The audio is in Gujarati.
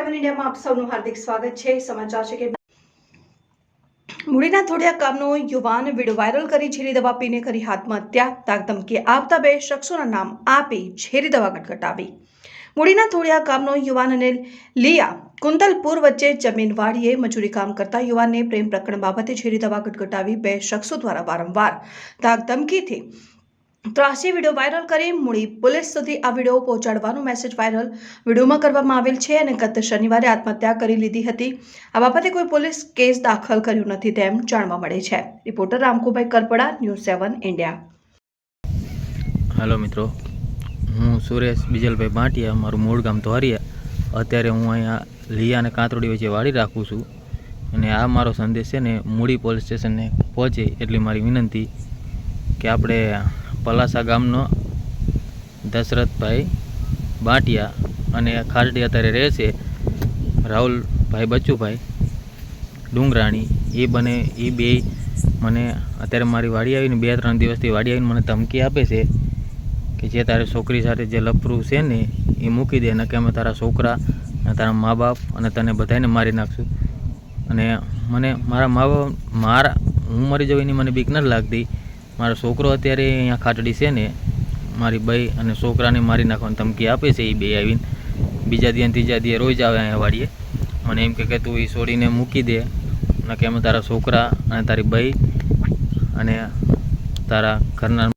ઇન્ડિયામાં આપ સૌનું હાર્દિક સ્વાગત છે. સમાચાર છે કે મૂડીના થોડિયા કામનો યુવાન વીડિયો વાયરલ કરી ઝેરી દવા પીને કરી આત્મહત્યા. તાકધમકી આપતા બે શખ્સોના નામ આપી ઝેરી દવા ગટગટાવી. મૂડીના થોડિયા કામનો યુવાન અને લિયા કુંતલપુર વચ્ચે જમીન વાડીએ મજૂરી કામ કરતા યુવાનને પ્રેમ પ્રકરણ બાબતે ઝેરી દવા ગટગટાવી બે શખ્સો દ્વારા વારંવાર. તાકધમકીથી ત્રાસી વીડિયો વાયરલ કરી મૂળી પોલીસ સુધી આ વીડિયો પહોંચાડવાનો મેસેજ વાયરલ વિડીયોમાં કરવામાં આવેલ છે અને ગત શનિવારે આત્મહત્યા કરી લીધી હતી. આ બાબતે કોઈ પોલીસ કેસ દાખલ કર્યો નથી તેમ જાણવા મળે છે. Reporter Ramkubhai Karpada, news seven, India. હાલો મિત્રો, હું સુરેશ બીજલભાઈ ભાટિયા, મારું મૂળ ગામ ધોરિયા. અત્યારે હું અહીંયા લીયા અને કાંતરોડી વચ્ચે વાળી રાખું છું. અને આ મારો સંદેશ છે ને મૂડી પોલીસ સ્ટેશનને પહોંચે એટલી મારી વિનંતી. કે આપણે પલાસા ગામનો દશરથભાઈ બાટિયા અને ખારડી અત્યારે રહે છે રાહુલભાઈ બચ્ચુભાઈ ડુંગરાણી. એ બને, એ બે મને અત્યારે મારી વાડી આવીને બે ત્રણ દિવસથી વાડી આવીને મને ધમકી આપે છે કે જે તારે છોકરી સાથે જે લફરું છે ને એ મૂકી દે ને કે અમે તારા છોકરા અને તારા મા બાપ અને તને બધાને મારી નાખશું. અને મને મારા મા બાપ મારા, હું મરી જાઉં એની મને બીક નથી લાગતી. મારો છોકરો અત્યારે અહીંયા ખાટડી છે ને, મારી બાઈ અને છોકરાને મારી નાખવાની ધમકી આપે છે એ બે આવીને. બીજા દિવસ ત્રીજા દિવસ રોજ આવે અહીંયા વાડીએ. મને એમ કે તું એ છોડીને મૂકી દે. અને કે અમે તારા છોકરા અને તારી બાઈ અને તારા ઘરના